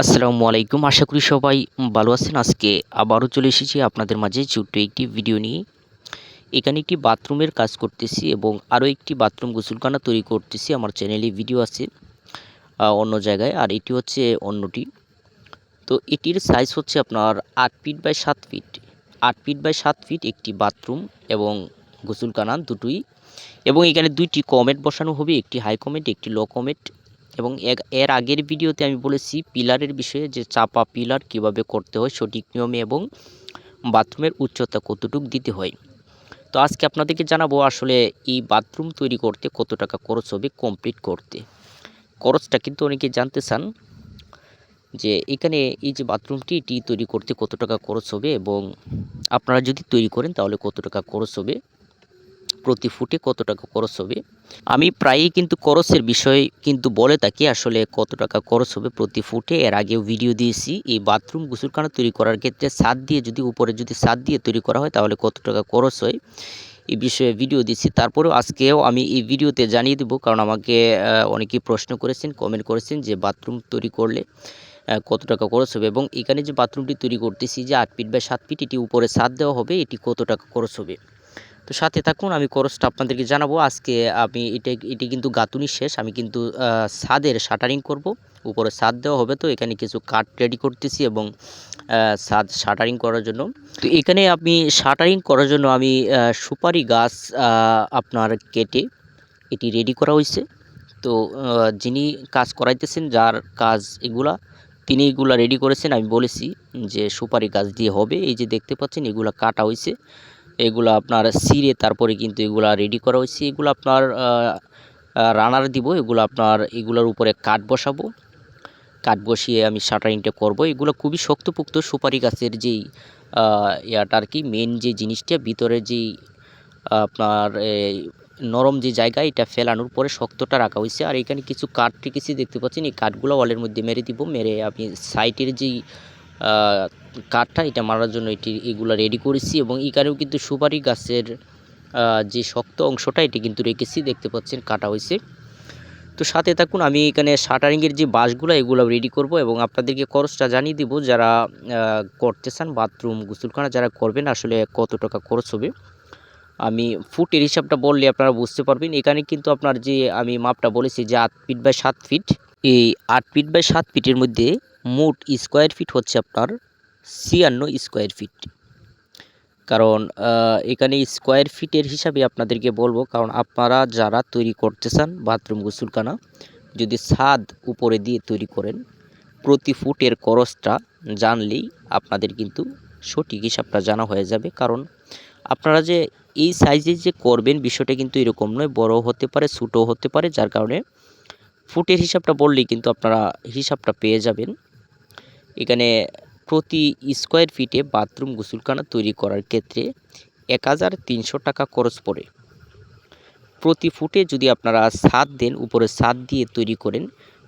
আসসালামু আলাইকুম। আশা করি সবাই ভালো আছেন। আজকে আবারও চলে এসেছি আপনাদের মাঝে ছোট্ট একটি ভিডিও নিয়ে। এখানে একটি বাথরুমের কাজ করতেছি এবং আরও একটি বাথরুম গোসলখানা তৈরি করতেছি। আমার চ্যানেলে ভিডিও আছে অন্য জায়গায়। আর এটি হচ্ছে অন্যটি। তো এটির সাইজ হচ্ছে আপনার আট ফিট বাই সাত ফিট আট ফিট বাই সাত ফিট একটি বাথরুম এবং গোসলখানা দুটোই। এবং এখানে দুইটি কমেট বসানো হবে। একটি হাই কমেট, একটি লো কমেট। এবং এর- আগের ভিডিওতে আমি বলেছি পিলারের বিষয়ে যে চাপা পিলার কীভাবে করতে হয়, সঠিক নিয়মে এবং বাথরুমের উচ্চতা কতটুকু দিতে হয়। তো আজকে আপনাদেরকে জানাব আসলে এই বাথরুম তৈরি করতে কত টাকা খরচ হবে কমপ্লিট করতে। খরচটা কিন্তু অনেকে জানতে চান যে এখানে এই যে বাথরুমটি, এটি তৈরি করতে কত টাকা খরচ হবে এবং আপনারা যদি তৈরি করেন তাহলে কত টাকা খরচ হবে প্রতি ফুটে কত টাকা খরচ হবে? আমি প্রায়ই কিন্তু খরচের বিষয় কিন্তু বলে থাকি, আসলে কত টাকা খরচ হবে প্রতি ফুটে। এর আগেও ভিডিও দিয়েছি, এই বাথরুম গোসলখানা তৈরি করার ক্ষেত্রে ছাদ দিয়ে যদি, উপরে যদি ছাদ দিয়ে তৈরি করা হয়, তাহলে কত টাকা খরচ হয়? এই বিষয়ে ভিডিও দিচ্ছি তারপরেও আজকেও আমি এই ভিডিওতে জানিয়ে দেবো, কারণ আমাকে অনেকেই প্রশ্ন করেছেন কমেন্ট করেছেন যে বাথরুম তৈরি করলে কত টাকা খরচ হবে? এবং এখানে যে বাথরুমটি তৈরি করতেছি যে আট ফিট বা সাত ফিট এটি উপরে ছাদ দেওয়া হবে, এটি কত টাকা খরচ হবে? তো সাথে থাকুন, আমি খরচটা আপনাদেরকে জানাব। আজকে আমি এটা, এটি কিন্তু গাতুনি শেষ। আমি কিন্তু ছাদের শাটারিং করব। উপরে ছাদ দেওয়া হবে তো, এখানে কিছু কাঠ রেডি করতেছি এবং ছাদ শাটারিং করার জন্য। তো এখানে আমি শাটারিং করার জন্য আমি সুপারি গাছ আপনার কেটে এটি রেডি করা হয়েছে। তো যিনি কাজ করাইতেছেন, যার কাজ এগুলা, তিনি এগুলা রেডি করেছেন। আমি বলেছি যে সুপারি গাছ দিয়ে হবে। এই যে দেখতে পাচ্ছেন, এগুলা কাটা হয়েছে। এগুলো আপনার সিরে তারপরে কিন্তু এগুলা রেডি করা হয়েছে। এগুলো আপনার রানার দিব, এগুলো আপনার, এগুলোর উপরে কাঠ বসাবো। কাঠ বসিয়ে আমি শাটারিংটা করব। এগুলো খুবই শক্তপোক্ত সুপারি গাছের যেই ইয়াটা আর কি মেন যে জিনিসটা, ভিতরে যেই, আপনার নরম যে জায়গা, এটা ফেলানোর পরে শক্তটা রাখা হয়েছে। আর এখানে কিছু কাঠ রেখেছি, দেখতে পাচ্ছেন, এই কাঠগুলো ওয়ালের মধ্যে মেরে দিব। মেরে আপনি সাইটের যেই কাঠটা এটা মারার জন্য এটি এগুলো রেডি করেছি এবং এখানেও কিন্তু সুপারি গাছের যে শক্ত অংশটা এটি কিন্তু রেখেছি, দেখতে পাচ্ছেন কাটা হয়েছে। তো সাথে থাকুন, আমি এখানে শাটারিংয়ের যে বাঁশগুলো, এগুলো রেডি করব এবং আপনাদেরকে খরচটা জানিয়ে দিব, যারা করতে চান বাথরুম, গোসলখানা যারা করবেন, আসলে কত টাকা খরচ হবে। আমি ফুটের হিসাবটা বললে আপনারা বুঝতে পারবেন, এখানে কিন্তু আপনার যে আমি মাপটা বলেছি যে আট ফিট বাই সাত ফিট, এই আট ফিট বাই সাত ফিটের মধ্যে মোট স্কোয়ার ফিট হচ্ছে আপনার ছিয়ান্ন স্কোয়ার ফিট কারণ এখানে স্কোয়ার ফিটের হিসাবে আপনাদেরকে বলব, কারণ আপনারা যারা তৈরি করতে চান বাথরুম গোসলখানা, যদি ছাদ উপরে দিয়ে তৈরি করেন, প্রতি ফুটের খরচটা জানলেই আপনাদের কিন্তু সঠিক হিসাবটা জানা হয়ে যাবে। কারণ, আপনারা যে এই সাইজে যে করবেন বিষয়টা কিন্তু এরকম নয়, বড় হতে পারে ছোটো হতে পারে, যার কারণে ফুটের হিসাবটা বললেই কিন্তু আপনারা হিসাবটা পেয়ে যাবেন। এখানে প্রতি স্কোয়ার ফিটে বাথরুম গোসলখানা তৈরি করার ক্ষেত্রে এক হাজার তিনশো টাকা খরচ পড়ে। প্রতি ফুটে যদি আপনারা ছাদ দেন উপরে ছাদ দিয়ে তৈরি করেন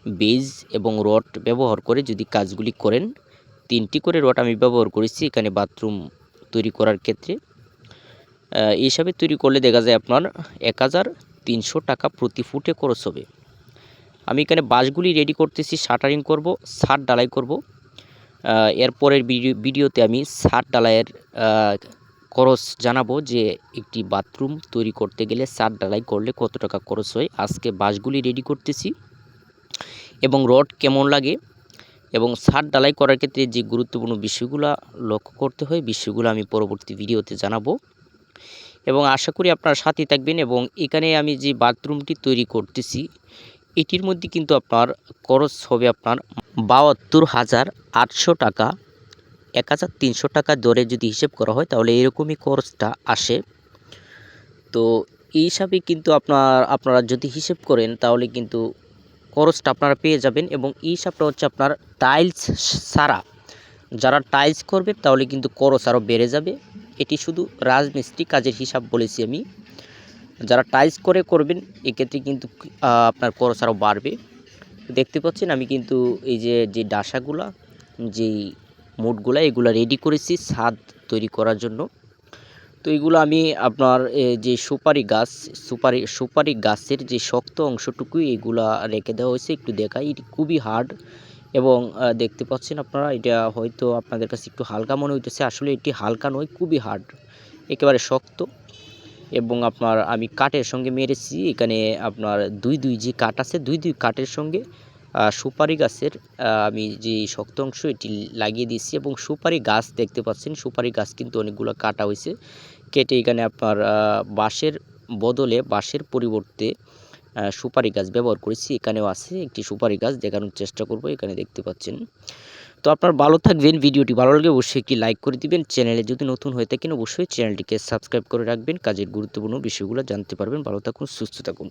বেজ এবং রড ব্যবহার করে যদি কাজগুলি করেন তিনটি করে রড আমি ব্যবহার করেছি এখানে বাথরুম তৈরি করার ক্ষেত্রে। আহ, এই হিসাবে তৈরি করলে দেখা যায় আপনার এক হাজার তিনশো টাকা প্রতি ফুটে খরচ হবে। আমি এখানে বাঁশগুলি রেডি করতেছি শাটারিং করব ছাদ ডালাই করব। এরপরের ভিডিও ভিডিওতে আমি ছাদ ডালাইয়ের খরচ জানাব যে একটি বাথরুম তৈরি করতে গেলে ছাদ ডালাই করলে কত টাকা খরচ হয়। আজকে বাঁশগুলি রেডি করতেছি এবং রড কেমন লাগে এবং ছাদ ডালাই করার ক্ষেত্রে যে গুরুত্বপূর্ণ বিষয়গুলো লক্ষ্য করতে হয়, বিষয়গুলো আমি পরবর্তী ভিডিওতে জানাব। এবং আশা করি আপনারা সাথে থাকবেন এবং এখানে আমি যে বাথরুমটি তৈরি করতেছি এটির মধ্যে কিন্তু আপনার খরচ হবে আপনার বাহাত্তর হাজার আটশো টাকা। এক হাজার তিনশো টাকা দরে যদি হিসেব করা হয়, তাহলে এরকমই খরচটা আসে। তো এই হিসাবে কিন্তু আপনার, আপনারা যদি হিসেব করেন, তাহলে কিন্তু খরচটা আপনারা পেয়ে যাবেন এবং এই হিসাবটা হচ্ছে আপনার টাইলস ছাড়া। যারা টাইলস করবে তাহলে কিন্তু খরচ আরও বেড়ে যাবে। এটি শুধু রাজমিস্ত্রি কাজের হিসাব বলেছি আমি। যারা টাইলস করে করবেন, এক্ষেত্রে কিন্তু আপনার খরচ আরও বাড়বে। দেখতে পাচ্ছেন, আমি কিন্তু এই যে যে ডাসাগুলা, যেই মুটগুলা, এগুলা রেডি করেছি ছাদ তৈরি করার জন্য। তো এগুলো আমি আপনার যে সুপারি গাছ, সুপারি সুপারি গাছের যে শক্ত অংশটুকুই এগুলা রেখে দেওয়া হয়েছে, একটু দেখাই, এটি খুবই হার্ড এবং দেখতে পাচ্ছেন আপনারা, এটা হয়তো আপনাদের কাছে একটু হালকা মনে হইতেছে, আসলে এটি হালকা নয়, খুবই হার্ড একেবারে শক্ত। এবং আপনার আমি কাঠের সঙ্গে মেরেছি। এখানে আপনার দুই দুই যে কাঠ আছে, দুই দুই কাঠের সঙ্গে সুপারি গাছের আমি যে শক্ত অংশ এটি লাগিয়ে দিয়েছি এবং সুপারি গাছ দেখতে পাচ্ছেন। সুপারি গাছ কিন্তু অনেকগুলো কাটা হয়েছে। কেটে এখানে আপনার বাঁশের বদলে বাঁশের পরিবর্তে সুপারি গাছ ব্যবহার করেছি। এখানেও আছে একটি সুপারি গাছ, দেখানোর চেষ্টা করব, এখানে দেখতে পাচ্ছেন। তো আপনার ভালো থাকবেন, ভিডিওটি ভালো লাগে অবশ্যই একটি লাইক করে দিবেন। চ্যানেলে যদি নতুন হয়ে থাকেন, অবশ্যই চ্যানেলটিকে সাবস্ক্রাইব করে রাখবেন। কাজের গুরুত্বপূর্ণ বিষয়গুলো জানতে পারবেন। ভালো থাকুন, সুস্থ থাকুন।